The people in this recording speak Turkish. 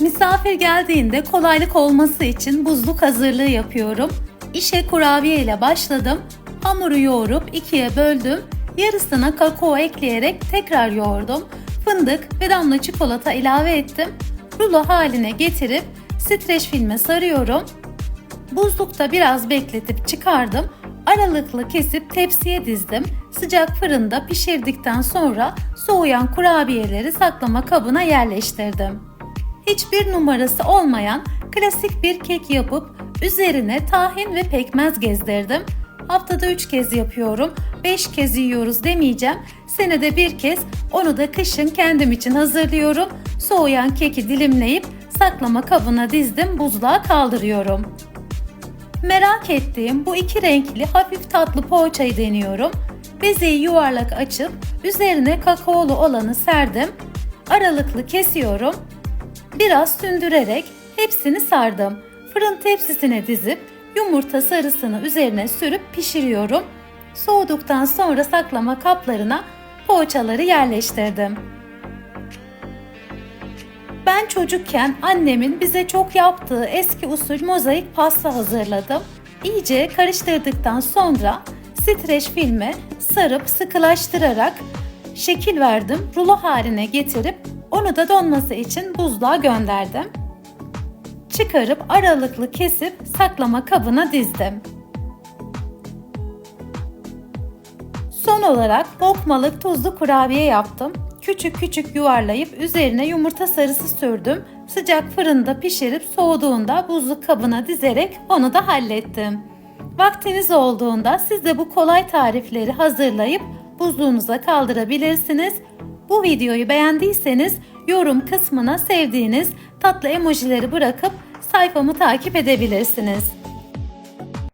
Misafir geldiğinde kolaylık olması için buzluk hazırlığı yapıyorum. İşe kurabiye ile başladım. Hamuru yoğurup ikiye böldüm. Yarısına kakao ekleyerek tekrar yoğurdum. Fındık ve damla çikolata ilave ettim. Rulo haline getirip streç filme sarıyorum. Buzlukta biraz bekletip çıkardım. Aralıklı kesip tepsiye dizdim. Sıcak fırında pişirdikten sonra soğuyan kurabiyeleri saklama kabına yerleştirdim. Hiçbir numarası olmayan klasik bir kek yapıp üzerine tahin ve pekmez gezdirdim. Haftada 3 kez yapıyorum, 5 kez yiyoruz demeyeceğim. Senede bir kez onu da kışın kendim için hazırlıyorum. Soğuyan keki dilimleyip saklama kabına dizdim, buzluğa kaldırıyorum. Merak ettiğim bu iki renkli hafif tatlı poğaçayı deniyorum. Bezeyi yuvarlak açıp üzerine kakaolu olanı serdim. Aralıklı kesiyorum. Biraz sündürerek hepsini sardım. Fırın tepsisine dizip yumurta sarısını üzerine sürüp pişiriyorum. Soğuduktan sonra saklama kaplarına poğaçaları yerleştirdim. Ben çocukken annemin bize çok yaptığı eski usul mozaik pasta hazırladım. İyice karıştırdıktan sonra streç filme sarıp sıkılaştırarak şekil verdim. Rulo haline getirip onu da donması için buzluğa gönderdim. Çıkarıp aralıklı kesip saklama kabına dizdim. Son olarak lokmalık tuzlu kurabiye yaptım. Küçük küçük yuvarlayıp üzerine yumurta sarısı sürdüm. Sıcak fırında pişirip soğuduğunda buzluk kabına dizerek onu da hallettim. Vaktiniz olduğunda siz de bu kolay tarifleri hazırlayıp buzluğunuza kaldırabilirsiniz. Bu videoyu beğendiyseniz yorum kısmına sevdiğiniz tatlı emojileri bırakıp sayfamı takip edebilirsiniz.